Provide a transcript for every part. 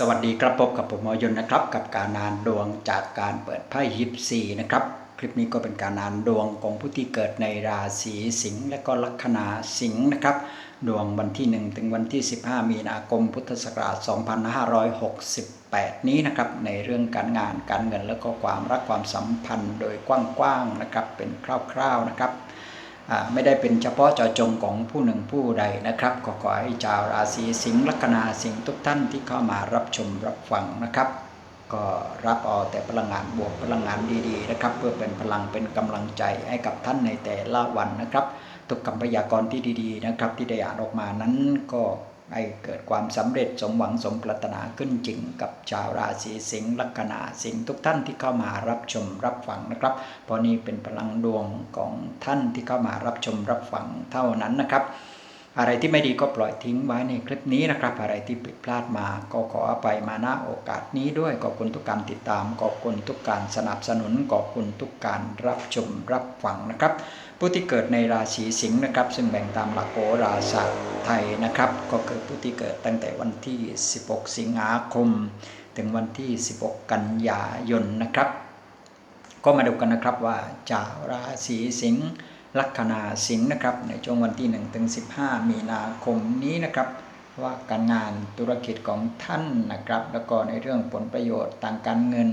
สวัสดีครับพบกับผมมอยนนะครับ กับการนานดวงจากการเปิดไพ่ยิปซีนะครับ คลิปนี้ก็เป็นการนานดวงของผู้ที่เกิดในราศีสิงห์และก็ลัคนาสิงห์นะครับ ดวงวันที่ 1 ถึงวันที่ 15 มีนาคมพุทธศักราช 2568 นี้นะครับ ในเรื่องการงานการเงินและก็ความรักความสัมพันธ์โดยกว้างๆนะครับเป็นคร่าวๆนะครับ ไม่ได้เป็นเฉพาะเจาะจงของผู้หนึ่งผู้ใดนะครับก็ขอให้ชาวราศีสิงห์ลัคนาสิงห์ทุกท่านที่เข้ามารับชมรับฟังนะครับ ก็รับเอาแต่พลังงานบวกพลังงานดีๆนะครับ เพื่อเป็นพลังเป็นกำลังใจให้กับท่านในแต่ละวันนะครับ ทุกคำพยากรณ์ที่ดีๆนะครับ ที่ได้อ่านออกมานั้นก็ ให้เกิดความสำเร็จสมหวังสมปรารถนาขึ้นจริงกับชาวราศีสิงห์ลัคนาสิงห์ทุกท่านที่เข้ามารับชมรับฟังนะครับ เพราะนี้เป็นพลังดวงของท่านที่เข้ามารับชมรับฟังเท่านั้นนะครับ อะไรที่ไม่ดีก็ปล่อยทิ้งไว้ในคลิปนี้นะครับ อะไรที่ผิดพลาดมาก็ขออภัยมาณโอกาสนี้ด้วยขอบคุณทุกการติดตามขอบคุณทุกการสนับสนุนขอบคุณทุกการรับชมรับฟังนะครับ ผู้ที่เกิดในราศีสิงห์นะครับ ซึ่งแบ่งตามหลักโหราศาสตร์ไทยนะครับ ก็คือผู้ที่เกิดตั้งแต่วันที่ 16 สิงหาคม ถึงวันที่ 16 กันยายนนะครับ ก็มาดูกันนะครับว่าจากราศีสิงห์ลัคนาสิงห์นะครับ ในช่วงวันที่1ถึง15 มีนาคมนี้นะครับว่าการงานธุรกิจของท่านนะครับ แล้วก็ในเรื่องผลประโยชน์ทางการเงิน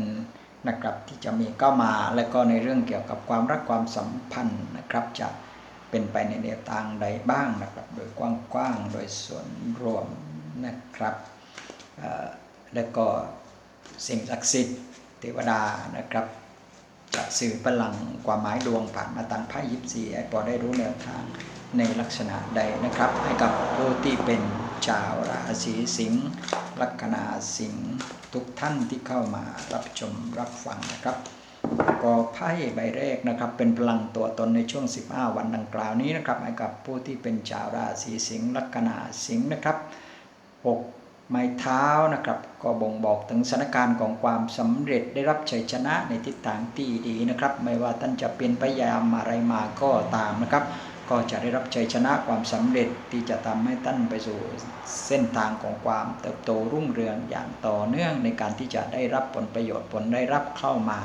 นะครับที่จะมีเข้ามาแล้วก็ในเรื่องเกี่ยวกับความรักความสัมพันธ์นะครับจะเป็นไปในแนวทางใดบ้างนะครับ โดยกว้างๆโดยส่วนรวมนะครับแล้วก็สิ่งศักดิ์สิทธิ์เทวดานะครับจะสื่อพลังความหมายดวงผ่านมาตังไพ่ยิปซีให้พอได้รู้แนวทางในลักษณะใดนะครับ ให้กับผู้ที่เป็น ชาวราศีสิงห์ลัคนาสิงห์ทุกท่านที่เข้ามารับชมรับฟังนะครับก็ไพ่ใบแรกนะครับ เป็นพลังตัวตนในช่วง 15 วันดังกล่าวนี้นะครับให้กับผู้ที่เป็นชาวราศีสิงห์ลัคนาสิงห์นะครับ 6 ไม้เท้านะครับ ก็บ่งบอกถึงสถานการณ์ของความสำเร็จได้รับชัยชนะในทิศทางที่ดีนะครับ ไม่ว่าท่านจะเป็นพยายามอะไรมาก็ตามนะครับ ก็จะได้รับชัยชนะความสำเร็จที่จะทำให้ท่านไปสู่เส้นทางของความเติบโตรุ่งเรืองอย่างต่อเนื่องในการที่จะได้รับผลประโยชน์ผลได้รับเข้ามา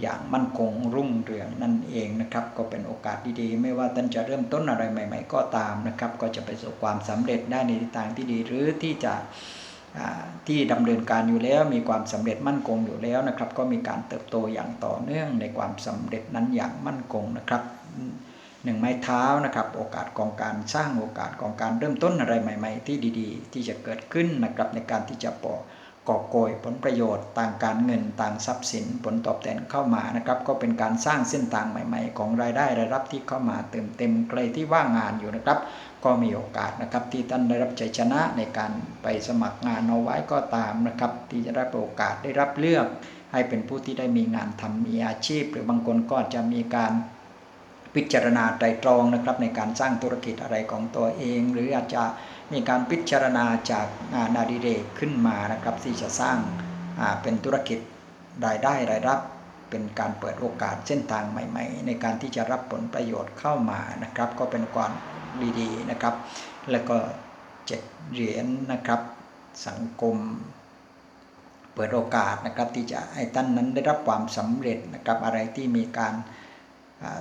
อย่างมั่นคงรุ่งเรืองนั่นเองนะครับ ก็เป็นโอกาสดีๆ ไม่ว่าท่านจะเริ่มต้นอะไรใหม่ ๆ ก็ตามนะครับ ก็จะไปสู่ความสำเร็จได้ในทิศทางที่ดีหรือที่จะที่ดำเนินการอยู่แล้วมีความสำเร็จมั่นคงอยู่แล้วนะครับ ก็มีการเติบโตอย่างต่อเนื่องในความสำเร็จนั้นอย่างมั่นคงนะครับ หนึ่งไม้เท้านะครับ โอกาสของการสร้างโอกาสของการเริ่มต้นอะไรใหม่ ๆ ที่ดีๆ ที่จะเกิดขึ้นนะครับในการที่จะปอกอบโกยผลประโยชน์ต่างการเงินต่างทรัพย์สินผลตอบแทนเข้ามานะครับ ก็เป็นการสร้างเส้นทางใหม่ ๆ ของรายได้รายรับที่เข้ามาเติมเต็มใครที่ว่างงานอยู่นะครับ ก็มีโอกาสนะครับที่ท่านได้รับใจชนะในการไปสมัครงานเอาไว้ก็ตามนะครับ ที่จะได้โอกาสได้รับเลือก ให้เป็นผู้ที่ได้มีงานทำมีอาชีพ หรือบางคนก็จะมีการ พิจารณาไตรตรองนะครับ ในการสร้างธุรกิจอะไรของตัวเอง หรืออาจจะมีการพิจารณาจากงานอดิเรกขึ้นมานะครับ ที่จะสร้างเป็นธุรกิจรายได้รายรับ เป็นการเปิดโอกาสเส้นทางใหม่ ๆ ในการที่จะรับผลประโยชน์เข้ามานะครับ ก็เป็นความดีๆนะครับ แล้วก็เจ็ดเหรียญนะครับ สังคมเปิดโอกาสนะครับที่จะให้ท่านนั้นได้รับความสำเร็จนะครับอะไรที่มีการ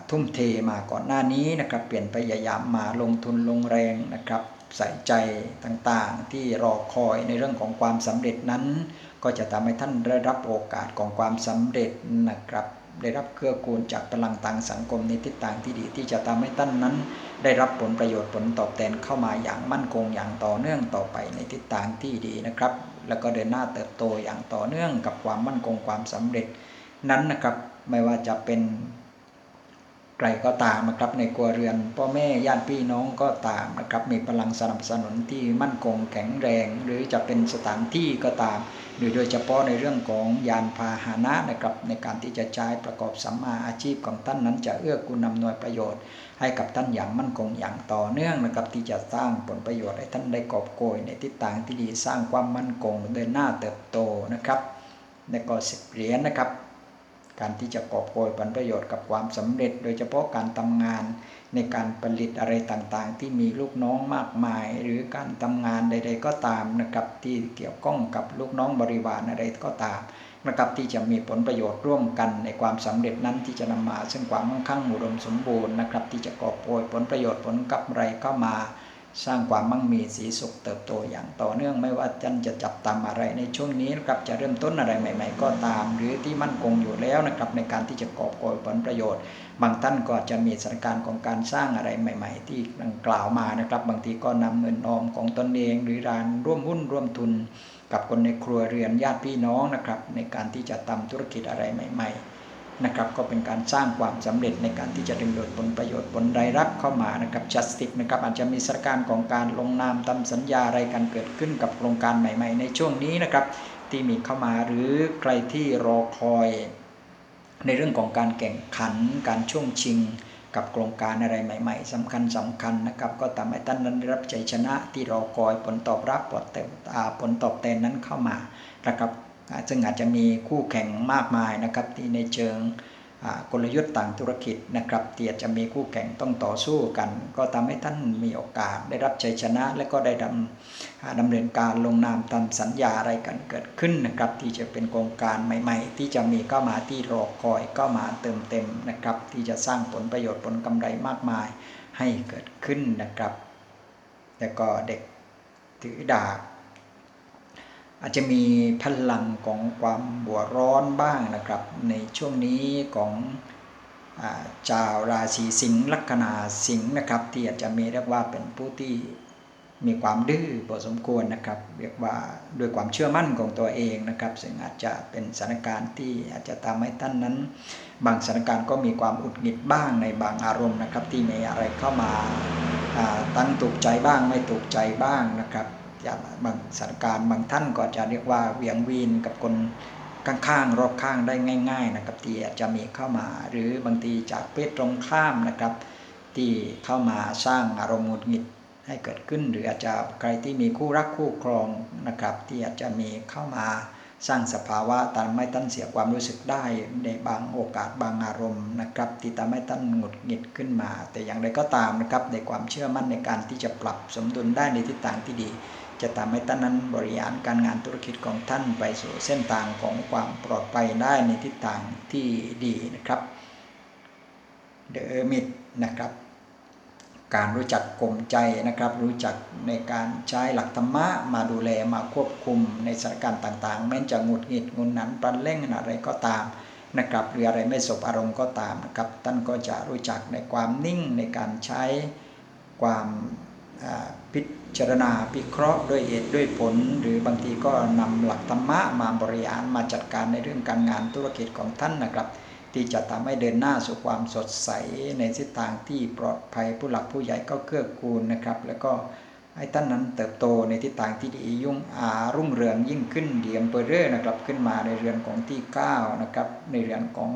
ทุ่มเทมาก่อนหน้านี้นะครับ เปลี่ยนพยายามมาลงทุนลงแรงนะครับ ใส่ใจต่างๆ ที่รอคอยในเรื่องของความสำเร็จนั้น ก็จะทำให้ท่านได้รับโอกาสของความสำเร็จนะครับ ได้รับเครือกูลจากพลังทางสังคมในทิศทางที่ดี ที่จะทำให้ท่านนั้น ได้รับผลประโยชน์ผลตอบแทนเข้ามาอย่างมั่นคงอย่างต่อเนื่องต่อไปในทิศทางที่ดีนะครับ แล้วก็เดินหน้าเติบโตอย่างต่อเนื่องกับความมั่นคงความสำเร็จนั้นนะครับ ไม่ว่าจะเป็น ใครก็ตามนะครับในครัวเรือน พ่อแม่ญาติพี่น้องก็ตามนะครับมีพลังสนับสนุนที่มั่นคงแข็งแรง หรือจะเป็นสถานที่ก็ตามหรือโดยเฉพาะในเรื่องของยานพาหนะนะครับในการที่จะใช้ประกอบสัมมาอาชีพของท่านนั้นจะเอื้อกุลนำนวยประโยชน์ ให้กับท่านอย่างมั่นคงอย่างต่อเนื่องนะครับที่จะสร้างผลประโยชน์ให้ท่านได้กอบโกยในทิศทางที่ดีสร้างความมั่นคงเดินหน้าเติบโตนะครับในก็สิบเหรียญนะครับ การที่จะกอบโกยผลประโยชน์กับความสำเร็จ โดยเฉพาะการทำงานในการผลิตอะไรต่างๆ ที่มีลูกน้องมากมาย หรือการทำงานใด ๆ ก็ตามนะครับที่เกี่ยวข้องกับลูกน้องบริวารอะไรก็ตามนะครับที่จะมีผลประโยชน์ร่วมกันในความสำเร็จนั้นที่จะนำมา ซึ่งความมั่งคั่งอุดมสมบูรณ์นะครับที่จะกอบโกยผลประโยชน์ผลกำไรเข้ามา สร้างความมั่งมีสีสุขเติบโตอย่างต่อเนื่องไม่ว่าท่านจะจับตามอะไรในช่วงนี้นะครับจะเริ่มต้นอะไรใหม่ ๆ ก็ตาม หรือที่มั่นคงอยู่แล้วนะครับในการที่จะกอบโกยผลประโยชน์ บางท่านก็จะมีสถานการณ์ของการสร้างอะไรใหม่ ๆ ที่ดังกล่าวมานะครับ บางทีก็นำเงินออมของตนเอง หรือการร่วมหุ้นร่วมทุน กับคนในครัวเรือนญาติพี่น้องนะครับในการที่จะทำธุรกิจอะไรใหม่ ๆ นะครับก็เป็นการสร้างความสำเร็จในการที่จะดึงดูดผลประโยชน์ผลรายรับเข้ามานะครับ justice นะครับอาจจะมีสถานการณ์ของการลงนามทำสัญญาอะไรกันเกิดขึ้นกับโครงการใหม่ ๆ ในช่วงนี้นะครับที่มีเข้ามาหรือใครที่รอคอย ในเรื่องของการแข่งขันการช่วงชิงกับโครงการอะไรใหม่ ๆสำคัญสำคัญนะครับ ก็ทำให้ท่านนั้นได้รับใจชนะที่รอคอยผลตอบรับผลตอบแทนนั้นเข้ามานะครับ ซึ่งอาจจะมีคู่แข่งมากมายนะครับที่ในเชิงกลยุทธ์ต่างธุรกิจนะครับที่อาจจะมีคู่แข่งต้องต่อสู้กัน ก็ทำให้ท่านมีโอกาสได้รับชัยชนะ และก็ได้ดำดำเนินการลงนามทำสัญญาอะไรกันเกิดขึ้นนะครับที่จะเป็นโครงการใหม่ ๆ ที่จะมีเข้ามาที่รอคอยก็มาเติมเต็มนะครับที่จะสร้างผลประโยชน์ผลกำไรมากมายให้เกิดขึ้นนะครับ แล้วก็เด็กถือดาบ อาจจะมีพลังของความบัวร้อนบ้างนะครับ ในช่วงนี้ของชาวราศีสิงห์ลัคนาสิงห์นะครับ ที่อาจจะมีเรียกว่าเป็นผู้ที่มีความดื้อพอสมควรนะครับ เรียกว่าด้วยความเชื่อมั่นของตัวเองนะครับ ซึ่งอาจจะเป็นสถานการณ์ที่อาจจะทำให้ท่านนั้น บางสถานการณ์ก็มีความอุดหงิดบ้างในบางอารมณ์นะครับ ที่มีอะไรเข้ามาตั้งถูกใจบ้างไม่ถูกใจบ้างนะครับ อย่างบางสถานการณ์บางท่านก็จะเรียกว่าเวียงวีนกับคนข้างๆรอบข้างได้ง่าย ๆ นะครับที่อาจจะมีเข้ามา หรือบางทีจากเพศตรงข้ามนะครับ ที่เข้ามาสร้างอารมณ์หงุดหงิดให้เกิดขึ้น หรืออาจจะใครที่มีคู่รักคู่ครองนะครับ ที่อาจจะมีเข้ามา สร้างสภาวะทำให้ท่านเสียความรู้สึกได้ในบางโอกาสบางอารมณ์นะครับที่ทำให้ท่านหงุดหงิดขึ้นมา แต่อย่างไรก็ตามนะครับในความเชื่อมั่นในการที่จะปรับสมดุลได้ในทิศทางที่ดี จะทำให้ท่านนั้นบริหารการงานธุรกิจของท่านไปสู่เส้นทางของความปลอดภัยได้ในทิศทางที่ดีนะครับเดอะมิดนะครับ การรู้จักกลมใจนะครับ รู้จักในการใช้หลักธรรมะมาดูแลมาควบคุมในสถานการณ์ต่างๆ แม้จะหงุดหงิดงุนหนันปรันเร่งอะไรก็ตามนะครับหรืออะไรไม่สบอารมณ์ก็ตามนะครับท่านก็จะรู้จักในความนิ่งในการใช้ความพิจารณาพิเคราะห์ด้วยเหตุด้วยผล หรือบางทีก็นำหลักธรรมะมาบริหารมาจัดการในเรื่องการงานธุรกิจของท่านนะครับ ที่จะทำให้เดินหน้าสู่ความสดใสในทิศทางที่ปลอดภัยผู้หลักผู้ใหญ่ก็เกื้อกูลนะครับ แล้วก็ให้ท่านนั้นเติบโตในทิศทางที่ดียุ่งอารุ่งเรืองยิ่งขึ้นเดียมเปเร่นะครับขึ้นมาในเรือนของที่9นะครับในเรือนของ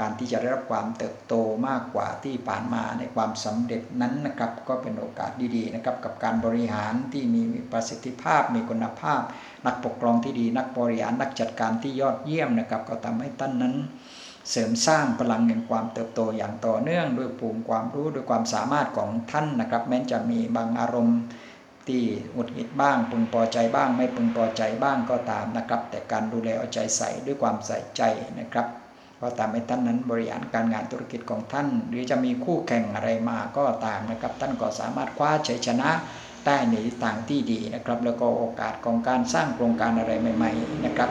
การที่จะได้รับความเติบโตมากกว่าที่ผ่านมาในความสำเร็จนั้นนะครับก็เป็นโอกาสดีๆนะครับกับการบริหารที่มีประสิทธิภาพมีคุณภาพ นักปกครองที่ดี นักบริหารนักจัดการที่ยอดเยี่ยมนะครับก็ทำให้ท่านนั้น เสริมสร้างพลังแห่งความเติบโตอย่างต่อเนื่อง ด้วยภูมิความรู้ด้วยความสามารถของท่านนะครับ แม้จะมีบางอารมณ์ที่หงุดหงิดบ้างพึงพอใจบ้าง ไม่พึงพอใจบ้างก็ตามนะครับ แต่การดูแลเอาใจใส่ด้วยความใส่ใจนะครับก็ตามให้ท่านนั้นบริหารการงานธุรกิจของท่าน หรือจะมีคู่แข่งอะไรมาก็ตามนะครับ ท่านก็สามารถคว้าชัยชนะได้ในทางที่ดีนะครับ แล้วก็โอกาสของการสร้างโครงการอะไรใหม่ ๆ นะครับ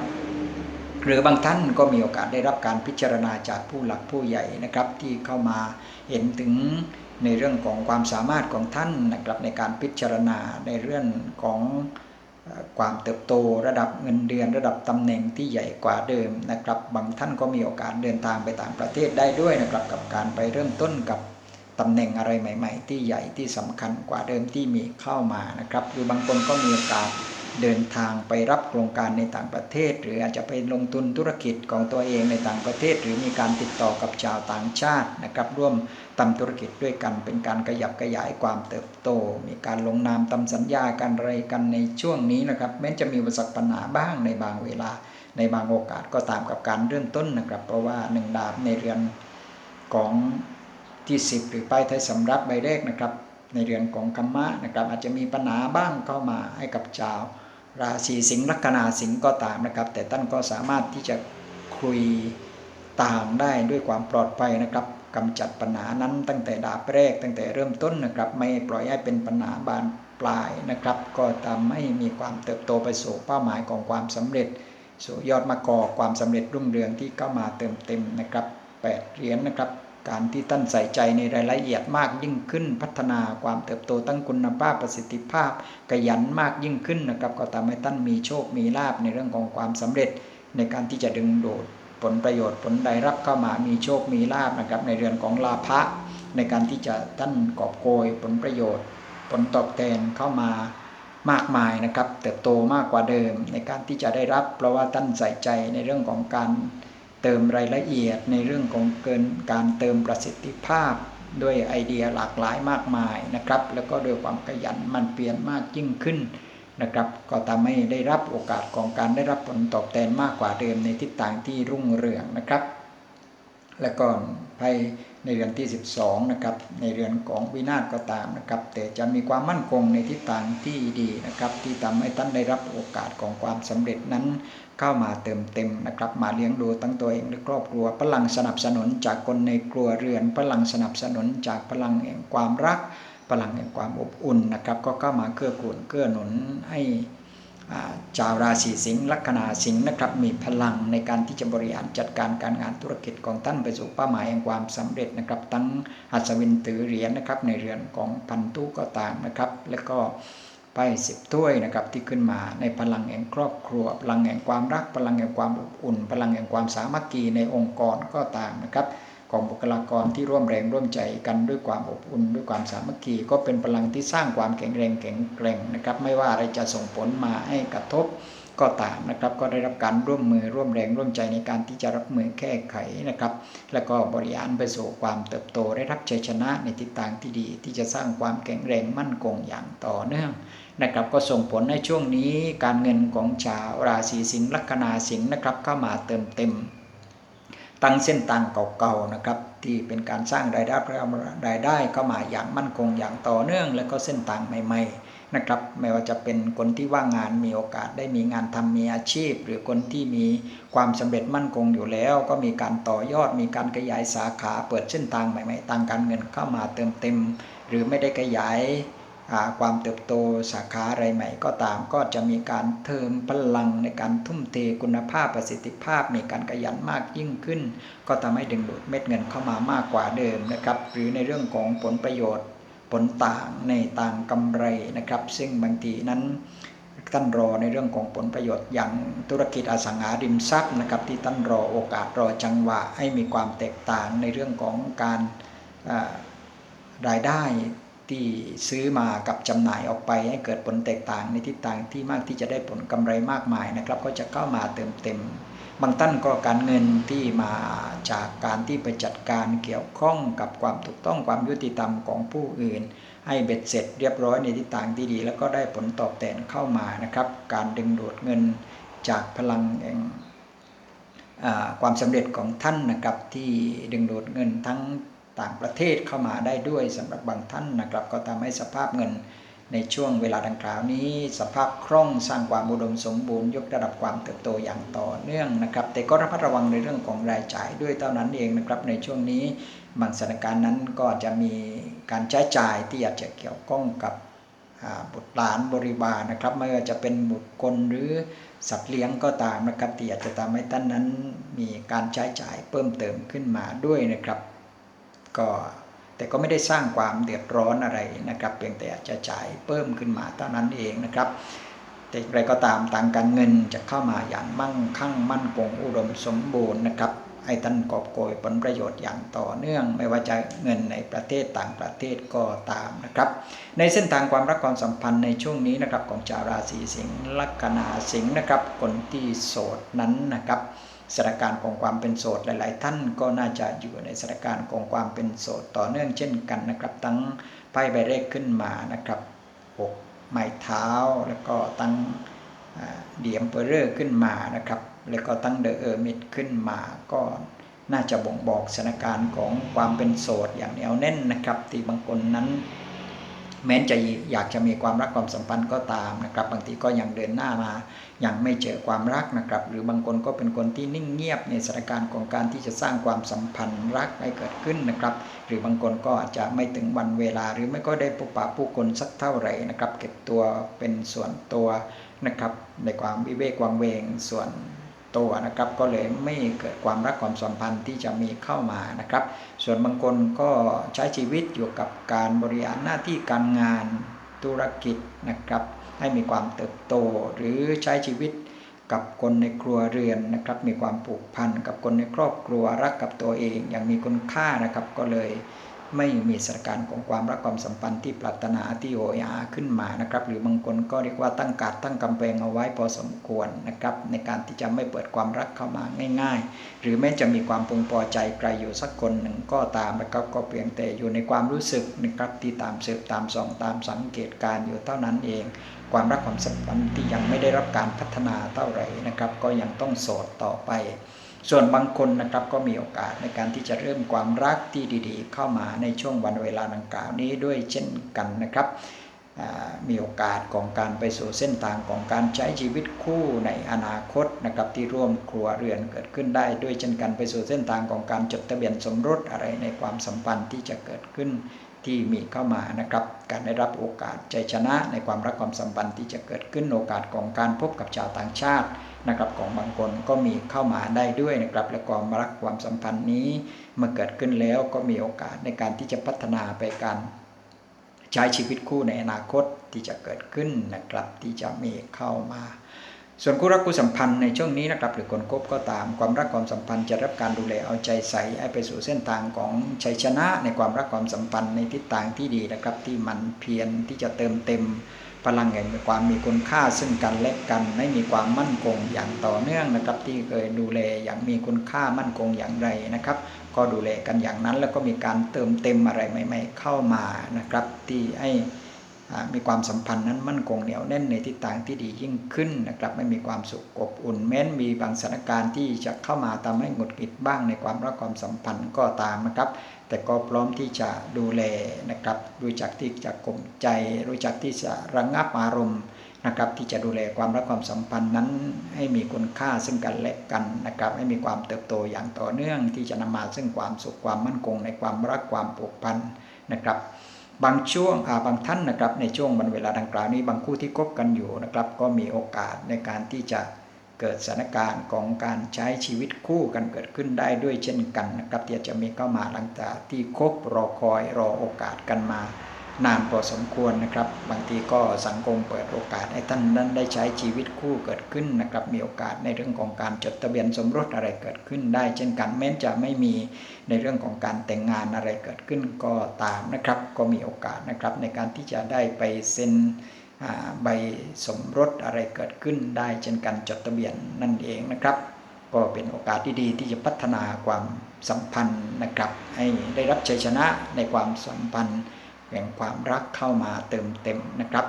หรือบางท่านก็มีโอกาสได้รับการพิจารณาจากผู้หลักผู้ใหญ่นะครับ ที่เข้ามาเห็นถึงในเรื่องของความสามารถของท่านนะครับในการพิจารณาในเรื่องของความเติบโตระดับเงินเดือนระดับตำแหน่งที่ใหญ่กว่าเดิมนะครับ บางท่านก็มีโอกาสเดินทางไปต่างประเทศได้ด้วยนะครับ กับการไปเริ่มต้นกับตำแหน่งอะไรใหม่ ๆ ที่ใหญ่ที่สำคัญกว่าเดิมที่มีเข้ามานะครับหรือบางคนก็มีโอกาส เดินทางไปรับโครงการในต่างประเทศ หรืออาจจะไปลงทุนธุรกิจของตัวเองในต่างประเทศ หรือมีการติดต่อกับชาวต่างชาตินะครับร่วมทำธุรกิจด้วยกัน เป็นการขยับขยายความเติบโต มีการลงนามทำสัญญาการอะไรกันในช่วงนี้นะครับแม้จะมีอุปสรรคปัญหาบ้างในบางเวลา ในบางโอกาสก็ตามกับการเริ่มต้นนะครับ เพราะว่าหนึ่งดาบในเรือนของที่ 10 หรือป้ายไทยสำรับใบแรกนะครับในเรือนของกรรมะนะครับอาจจะมีปัญหาบ้างเข้ามาให้กับชาว ราศีสิงห์ลัคนาสิงห์ก็ตามนะครับ แต่ท่านก็สามารถที่จะคุยต่างได้ด้วยความปลอดภัยนะครับกำจัดปัญหานั้นตั้งแต่ดาบแรกตั้งแต่เริ่มต้นนะครับ ไม่ปล่อยให้เป็นปัญหาบานปลายนะครับ ก็ทำให้มีความเติบโตไปสู่เป้าหมายของความสำเร็จ สู่ยอดมากอความสำเร็จรุ่งเรืองที่เข้ามาเติมเต็มนะครับแปดเหรียญนะครับ การที่ท่านใส่ใจในรายละเอียดมากยิ่งขึ้น พัฒนาความเติบโตตั้งคุณภาพประสิทธิภาพขยันมากยิ่งขึ้นนะครับ ก็ทำให้ท่านมีโชคมีลาภในเรื่องของความสำเร็จ ในการที่จะดึงดูดผลประโยชน์ผลใดรับเข้ามามีโชคมีลาภนะครับ ในเรือนของลาภะในการที่จะท่านกอบโกยผลประโยชน์ ผลตอบแทนเข้ามามากมายนะครับ เติบโตมากกว่าเดิมในการที่จะได้รับ เพราะว่าท่านใส่ใจในเรื่องของการ เติมรายละเอียดในเรื่องของเกินการเติมประสิทธิภาพ ด้วยไอเดียหลากหลายมากมายนะครับ แล้วก็ด้วยความขยันมันเปลี่ยนมากยิ่งขึ้นนะครับ ก็ทำให้ได้รับโอกาสของการได้รับผลตอบแทนมากกว่าเดิมในทิศทางที่รุ่งเรืองนะครับ และก่อนไป ในเรือนที่ 12นะครับในเรือนของวินาศก็ตามนะครับแต่จะมีความมั่นคงในทิศทางที่ดีนะครับที่ทำให้ท่านได้รับโอกาสของความสำเร็จนั้น เข้ามาเติมเต็มนะครับมาเลี้ยงดูทั้งตัวเองและครอบครัว พลังสนับสนุนจากคนในครัวเรือน พลังสนับสนุนจากพลังแห่งความรัก พลังแห่งความอบอุ่นนะครับก็เข้ามาเกื้อกูลเกื้อหนุนให้ ชาวราศีสิงห์ลัคนาสิงห์นะครับมีพลังในการที่จะบริหารจัดการการงานธุรกิจของท่านไปสู่เป้าหมายแห่งความสำเร็จนะครับ ทั้งอัศวินถือเหรียญนะครับ ในเรือนของพันธุก็ตามนะครับ แล้วก็ไพ่สิบถ้วยนะครับที่ขึ้นมาในพลังแห่งครอบครัว พลังแห่งความรัก พลังแห่งความอบอุ่น พลังแห่งความสามัคคีในองค์กรก็ตามนะครับ ของบุคลากรที่ร่วมแรงร่วมใจกันด้วยความอบอุ่นด้วยความสามัคคีก็เป็นพลังที่สร้างความแข็งแรงแข็งแกร่งนะครับ ไม่ว่าอะไรจะส่งผลมาให้กระทบก็ตามนะครับ ก็ได้รับการร่วมมือร่วมแรงร่วมใจในการที่จะรับมือแก้ไขนะครับ แล้วก็บริหารไปสู่ความเติบโตได้รับชัยชนะในทิศทางที่ดี ที่จะสร้างความแข็งแรงมั่นคงอย่างต่อเนื่องนะครับก็ส่งผลในช่วงนี้การเงินของชาวราศีสิงห์ลัคนาสิงห์นะครับเข้ามาเติมเต็ม ตั้งเส้นทางเก่าๆนะครับ ที่เป็นการสร้างรายได้รายได้เข้ามาอย่างมั่นคงอย่างต่อเนื่อง แล้วก็เส้นทางใหม่ ๆนะครับ ไม่ว่าจะเป็นคนที่ว่างงานมีโอกาสได้มีงานทำมีอาชีพ หรือคนที่มีความสำเร็จมั่นคงอยู่แล้ว ก็มีการต่อยอด มีการขยายสาขาเปิดเส้นทางใหม่ๆทางการเงินเข้ามาเติมเต็ม หรือไม่ได้ขยาย ความเติบโตสาขาอะไรใหม่ก็ตาม ก็จะมีการเติมพลังในการทุ่มเทคุณภาพประสิทธิภาพ มีการขยันมากยิ่งขึ้น ก็ทำให้ดึงดูดเม็ดเงินเข้ามามากกว่าเดิมนะครับ หรือในเรื่องของผลประโยชน์ผลต่างในต่างกำไรนะครับ ซึ่งบางทีนั้นท่านรอในเรื่องของผลประโยชน์อย่างธุรกิจอสังหาริมทรัพย์นะครับที่ท่านรอโอกาสรอจังหวะให้มีความแตกต่างในเรื่องของการรายได้ ที่ซื้อมากับจำหน่ายออกไป ให้เกิดผลแตกต่างในทิศทางที่มากที่จะได้ผลกำไรมากมายนะครับ ก็จะเข้ามาเติมเต็ม บางท่านก็การเงินที่มาจากการที่ไปจัดการเกี่ยวข้องกับความถูกต้องความยุติธรรมของผู้อื่น ให้เบ็ดเสร็จเรียบร้อยในทิศทางที่ดี แล้วก็ได้ผลตอบแทนเข้ามานะครับ การดึงดูดเงินจากพลังแห่งความสำเร็จของท่านนะครับที่ดึงดูดเงินทั้ง ต่างประเทศเข้ามาได้ด้วยสำหรับบางท่านนะครับ ก็ทำให้สภาพเงินในช่วงเวลาดังกล่าวนี้ สภาพคล่องสร้างความอุดมสมบูรณ์ยกระดับความเติบโตอย่างต่อเนื่องนะครับ แต่ก็ระมัดระวังในเรื่องของรายจ่ายด้วยเท่านั้นเองนะครับในช่วงนี้บางสถานการณ์นั้นก็จะมีการใช้จ่ายที่อาจจะเกี่ยวข้องกับบุตรหลานบริบาลนะครับไม่ว่าจะเป็นบุตรคนหรือสัตว์เลี้ยงก็ตามนะครับที่อาจจะทำให้ท่านนั้นมีการใช้จ่ายเพิ่มเติมขึ้นมาด้วยนะครับ ก็แต่ก็ไม่ได้สร้างความเดือดร้อนอะไรนะครับ เพียงแต่จะจ่ายเพิ่มขึ้นมาเท่านั้นเองนะครับ แต่อะไรก็ตามทางการเงินจะเข้ามาอย่างมั่งคั่งมั่นคงอุดมสมบูรณ์นะครับให้ท่านกอบโกยผลประโยชน์อย่างต่อเนื่อง ไม่ว่าจะเงินในประเทศต่างประเทศก็ตามนะครับ ในเส้นทางความรักความสัมพันธ์ในช่วงนี้นะครับของชาวราศีสิงห์ลัคนาสิงห์นะครับ คนที่โสดนั้นนะครับ สถานการณ์ของความเป็นโสดหลาย ๆ ท่านก็น่าจะอยู่ในสถานการณ์ของความเป็นโสดต่อเนื่องเช่นกันนะครับตั้งไพ่ใบเลขขึ้นมานะครับหกไม้เท้าแล้วก็ตั้งเดียมเปอร์ขึ้นมานะครับ แล้วก็ตั้งเดอะเออร์มิดขึ้นมาก็น่าจะบ่งบอกสถานการณ์ของความเป็นโสดอย่างเหนียวแน่นนะครับ ที่บางคนนั้น แม้จะอยากจะมีความรักความสัมพันธ์ก็ตามนะครับ บางทีก็ยังเดินหน้ามา ยังไม่เจอความรักนะครับ หรือบางคนก็เป็นคนที่นิ่งเงียบในสถานการณ์ของการที่จะสร้างความสัมพันธ์รักให้เกิดขึ้นนะครับ หรือบางคนก็อาจจะไม่ถึงวันเวลา หรือไม่ก็ได้พบปะผู้คนสักเท่าไหร่นะครับ เก็บตัวเป็นส่วนตัวนะครับ ในความวิเวกวังเวงส่วน ตัวนะครับ ก็เลยไม่เกิดความรักความสัมพันธ์ที่จะมีเข้ามานะครับ ส่วนบางคนก็ใช้ชีวิตอยู่กับการบริหารหน้าที่การงานธุรกิจนะครับ ให้มีความเติบโตหรือใช้ชีวิตกับคนในครัวเรือนนะครับ มีความผูกพันกับคนในครอบครัวรักกับตัวเองอย่างมีคุณค่านะครับก็เลย ไม่มีสถานการณ์ของความรักความสัมพันธ์ที่ปรารถนาที่โหยาขึ้นมานะครับ หรือบางคนก็เรียกว่าตั้งการตั้งกำแพงเอาไว้พอสมควรนะครับ ในการที่จะไม่เปิดความรักเข้ามาง่าย ๆ หรือแม้จะมีความพึงพอใจใครอยู่สักคนหนึ่งก็ตามนะครับก็เพียงแต่อยู่ในความรู้สึกนะครับที่ตามสืบตามส่องตามสังเกตการอยู่เท่านั้นเอง ความรักความสัมพันธ์ที่ยังไม่ได้รับการพัฒนาเท่าไหร่นะครับ ก็ยังต้องโสดต่อไป ส่วนบางคนนะครับก็มีโอกาสในการที่จะเริ่มความรักที่ดีๆ เข้ามาในช่วงวันเวลาดังกล่าวนี้ด้วยเช่นกันนะครับมีโอกาสของการไปสู่เส้นทางของการใช้ชีวิตคู่ในอนาคตนะครับที่ร่วมครัวเรือนเกิดขึ้นได้ ด้วยเช่นกันไปสู่เส้นทางของการจดทะเบียนสมรสอะไรในความสัมพันธ์ที่จะเกิดขึ้นที่มีเข้ามานะครับ การได้รับโอกาสใจชนะในความรักความสัมพันธ์ที่จะเกิดขึ้นโอกาสของการพบกับชาวต่างชาติ นะครับของบางคนก็มีเข้ามาได้ด้วยนะครับและความรักความสัมพันธ์นี้เมื่อเกิดขึ้นแล้วก็มีโอกาสในการที่จะพัฒนาไปการใช้ชีวิตคู่ในอนาคตที่จะเกิดขึ้นนะครับที่จะมีเข้ามา ส่วนคู่รักคู่สัมพันธ์ในช่วงนี้นะครับ หรือคนคบก็ตามความรักความสัมพันธ์จะรับการดูแลเอาใจใส่ให้ไปสู่เส้นทางของชัยชนะในความรักความสัมพันธ์ในทิศทางที่ดีนะครับ ที่มันเพียรที่จะเติมเต็ม พลังแห่งความมีคุณค่าซึ่งกันและกันให้มีความมั่นคงอย่างต่อเนื่องนะครับ ที่เคยดูแลอย่างมีคุณค่ามั่นคงอย่างไรนะครับ ก็ดูแลกันอย่างนั้นแล้วก็มีการเติมเต็มอะไรใหม่ ๆ เข้ามานะครับ ที่ให้ มีความสัมพันธ์นั้นมั่นคงเหนียวแน่นในทิศทางที่ดียิ่งขึ้นนะครับไม่มีความสุขอบอุ่นแม้นมีบางสถานการณ์ที่จะเข้ามาทำให้หงุดหงิดบ้างในความรักความสัมพันธ์ก็ตามนะครับ แต่ก็พร้อมที่จะดูแลนะครับ รู้จักที่จะกลมใจ รู้จักที่จะระงงับอารมณ์นะครับที่จะดูแลความรักความสัมพันธ์นั้น ให้มีคุณค่าซึ่งกันและกันนะครับให้มีความเติบโตอย่างต่อเนื่องที่จะนำมาซึ่งความสุขความมั่นคงในความรักความผูกพันนะครับ บางช่วงบางท่านนะครับในช่วงวันเวลาดังกล่าวนี้ บางคู่ที่คบกันอยู่นะครับ ก็มีโอกาสในการที่จะเกิดสถานการณ์ของการใช้ชีวิตคู่กันเกิดขึ้นได้ด้วยเช่นกันนะครับที่จะมีเข้ามาหลังจากที่คบรอคอยรอโอกาสกันมา นานพอสมควรนะครับ บางทีก็สังคมเปิดโอกาสให้ท่านนั้นได้ใช้ชีวิตคู่เกิดขึ้นนะครับ มีโอกาสในเรื่องของการจดทะเบียนสมรสอะไรเกิดขึ้นได้ เช่นกันแม้จะไม่มีในเรื่องของการแต่งงานอะไรเกิดขึ้นก็ตามนะครับ ก็มีโอกาสนะครับในการที่จะได้ไปเซ็นใบสมรสอะไรเกิดขึ้นได้ เช่นกันจดทะเบียนนั่นเองนะครับ ก็เป็นโอกาสที่ดีที่จะพัฒนาความสัมพันธ์นะครับ ให้ได้รับชัยชนะในความสัมพันธ์ แห่งความรักเข้ามาเติมเต็มนะครับ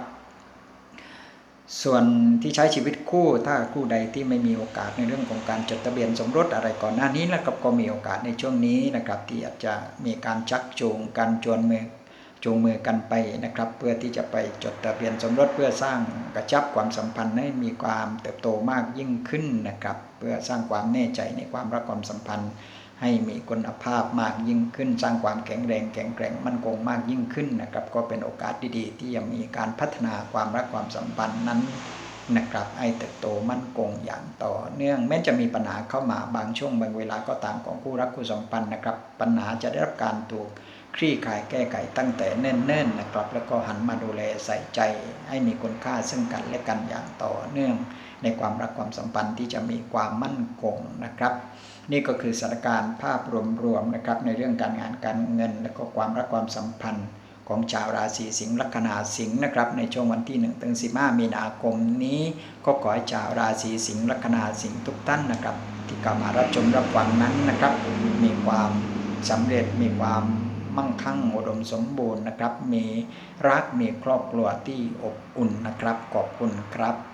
ส่วนที่ใช้ชีวิตคู่ถ้าคู่ใดที่ไม่มีโอกาสในเรื่องของการจดทะเบียนสมรสอะไรก่อนหน้านี้นะครับก็มีโอกาสในช่วงนี้นะครับที่อาจจะมีการชักจูงการจวนมือจูงมือกันไปนะครับ เพื่อที่จะไปจดทะเบียนสมรสเพื่อสร้างกระชับความสัมพันธ์ให้มีความเติบโตมากยิ่งขึ้นนะครับ เพื่อสร้างความแน่ใจในความรักความสัมพันธ์ ให้มีคุณภาพมากยิ่งขึ้น สร้างความแข็งแรงแข็งแกร่งมั่นคงมากยิ่งขึ้นนะครับ ก็เป็นโอกาสดีๆ ที่จะมีการพัฒนาความรักความสัมพันธ์นั้นนะครับให้เติบโตมั่นคงอย่างต่อเนื่องแม้จะมีปัญหาเข้ามาบางช่วงบางเวลาก็ตามของคู่รักคู่สัมพันธ์นะครับ ปัญหาจะได้รับการถูก คลี่คลายแก้ไขตั้งแต่เนิ่นๆนะครับ แล้วก็หันมาดูแลใส่ใจ ให้มีคุณค่าซึ่งกันและกันอย่างต่อเนื่อง ในความรักความสัมพันธ์ที่จะมีความมั่นคงนะครับ นี่ก็คือสถานการณ์ภาพรวมๆนะครับ ในเรื่องการงานการเงิน และก็ความรักความสัมพันธ์ของชาวราศีสิงห์ลัคนาสิงห์นะครับในช่วงวันที่1ถึง15 มีนาคมนี้ ก็ขอให้ชาวราศีสิงห์ลัคนาสิงห์ทุกท่านนะครับ ที่กำามารับชมรับฟังนั้นนะครับ มีความสำเร็จมีความ มั่งคั่งอุดมสมบูรณ์นะครับ มีรักมีครอบครัวที่อบอุ่นนะครับ ขอบคุณครับ